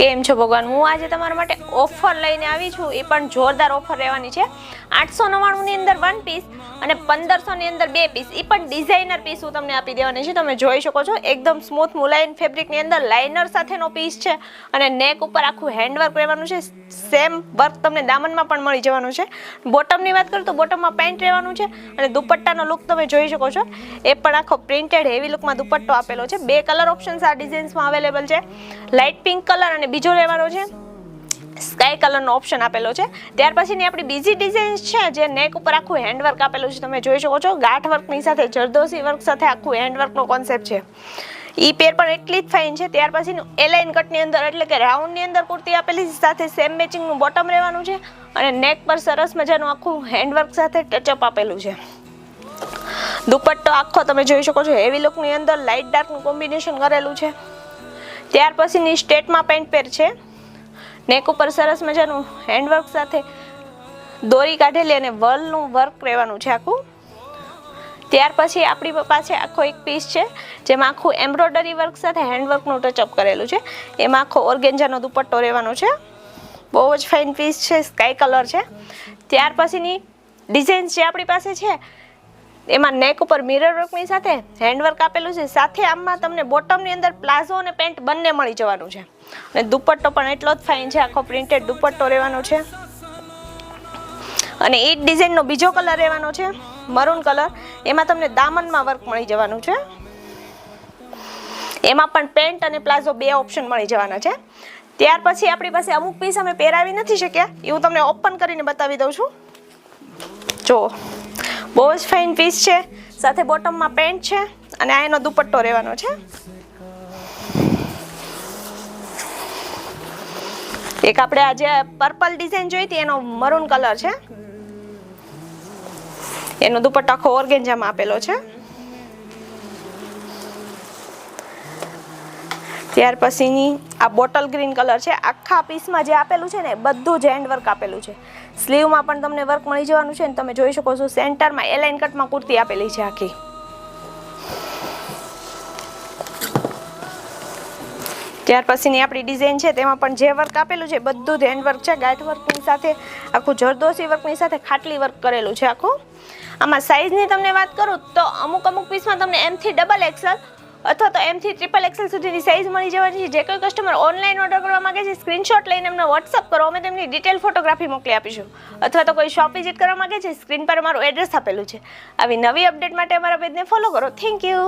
કેમ છો ભગવાન? હું આજે તમારા માટે ઓફર લઈને આવી છું. એ પણ જોરદાર ઓફર રહેવાની છે. આઠસો નવ્વાણુંની અંદર વન પીસ અને પંદરસોની અંદર બે પીસ એ પણ ડિઝાઇનર પીસ હું તમને આપી દેવાની છે. તમે જોઈ શકો છો, એકદમ સ્મૂથ મુલાયમ ફેબ્રિકની અંદર લાઇનર સાથેનો પીસ છે અને નેક ઉપર આખું હેન્ડવર્ક રહેવાનું છે. સેમ વર્ક તમને દામનમાં પણ મળી જવાનું છે. બોટમની વાત કરું તો બોટમમાં પેન્ટ રહેવાનું છે અને દુપટ્ટાનો લુક તમે જોઈ શકો છો. એ પણ આખો પ્રિન્ટેડ હેવી લુકમાં દુપટ્ટો આપેલો છે. બે કલર ઓપ્શન્સ આ ડિઝાઇન્સમાં અવેલેબલ છે. લાઇટ પિંક કલર અને બીજો રહેવાનો છે. સ્કાય કલરનો ઓપ્શન આપેલો છે. ત્યાર પછીની આપણી બીજી ડિઝાઇન છે જે નેક ઉપર આખું હેન્ડવર્ક આપેલું છે. તમે જોઈ શકો છો, ગાંઠ વર્કની સાથે જરદોસી વર્ક સાથે આખું હેન્ડવર્કનો કોન્સેપ્ટ છે. ઈ પેર પણ એટલી જ ફાઇન છે. ત્યાર પછીનું એલાઇન કટની અંદર, એટલે કે રાઉન્ડની અંદર કુર્તી આપેલી સાથે સેમ મેચિંગનું બોટમ રહેવાનું છે અને નેક પર સરસ મજાનું આખું હેન્ડવર્ક સાથે ટચઅપ આપેલું છે. દુપટ્ટો આખો તમે જોઈ શકો છો હેવી લુકની અંદર લાઇટ ડાર્કનું કોમ્બિનેશન કરેલું છે. ત્યાર પછીની સ્ટેટમાં પેન્ટ પેર છે. નેક ઉપર સરસ મજાનું હેન્ડવર્ક સાથે દોરી કાઢેલી અને વર્લનું વર્ક રહેવાનું છે આખું. ત્યાર પછી આપણી પાસે આખો એક પીસ છે, જેમાં આખું એમ્બ્રોઇડરી વર્ક સાથે હેન્ડવર્કનું ટચઅપ કરેલું છે. એમાં આખો ઓર્ગેન્જાનો દુપટ્ટો રહેવાનો છે. બહુ જ ફાઇન પીસ છે સ્કાય કલર છે. ત્યાર પછીની ડિઝાઇન જે આપણી પાસે છે એમાં નેક ઉપર મિરર વર્કની સાથે હેન્ડવર્ક આપેલું છે. સાથે આમાં તમને બોટમની અંદર પ્લાઝો અને પેન્ટ બંને મળી જવાનું છે. અને દુપટ્ટો પણ એટલો જ ફાઇન છે. આખો પ્રિન્ટેડ દુપટ્ટો રહેવાનો છે. અને એ ડિઝાઇનનો બીજો કલર રહેવાનો છે. મરૂન કલર એમાં તમને દામનમાં વર્ક મળી જવાનું છે. એમાં પણ પેન્ટ અને પ્લાઝો બે ઓપ્શન મળી જવાના છે. ત્યાર પછી આપણી પાસે અમુક પીસ અમે પહેરાવી નથી શક્યા. એ હું તમને ઓપન કરીને બતાવી દઉં છું. જો બહુ જ ફાઇન પીસ છે. સાથે બોટમમાં પેન્ટ છે અને આ એનો દુપટ્ટો રહેવાનો છે. એક આપણે આ જે પર્પલ ડિઝાઇન જોઈ હતી, એનો મરૂન કલર છે. એનો દુપટ્ટો આખો ઓર્ગેન્જામાં આપેલો છે. ત્યાર પછીની આ બોટલ ગ્રીન કલર છે. આખા પીસમાં જે આપેલું છે ને બધું જ હેન્ડ વર્ક આપેલું છે. સ્લીવમાં પણ તમને વર્ક મળી જવાનું છે ને, તમે જોઈ શકો છો, સેન્ટરમાં એલાઇન કટમાં કુર્તી આપેલી છે આખી. ત્યાર પછીની આપણી ડિઝાઇન છે, તેમાં પણ જે વર્ક આપેલું છે બધું જ હેન્ડ વર્ક છે. ગાંઠ વર્કની સાથે, આખું જરદોશી વર્કની સાથે ખાટલી વર્ક કરેલું છે આખું. આમાં સાઇઝની તમને વાત કરું તો અમુક અમુક પીસમાં તમને એમથી ડબલ એક્સલ અથવા તો એમથી ટ્રિપલ એક્સેલ સુધીની સાઇઝ મળી જવાની છે. જે કોઈ કસ્ટમર ઓનલાઈન ઓર્ડર કરવા માગે છે સ્ક્રીનશોટ લઈને અમને વોટ્સઅપ કરો. અમે તેમની ડિટેલ ફોટોગ્રાફી મોકલી આપીશું. અથવા તો કોઈ શોપ વિઝિટ કરવા માગે છે સ્ક્રીન પર અમારું એડ્રેસ આપેલું છે. આવી નવી અપડેટ માટે અમારા પેજને ફોલો કરો. Thank you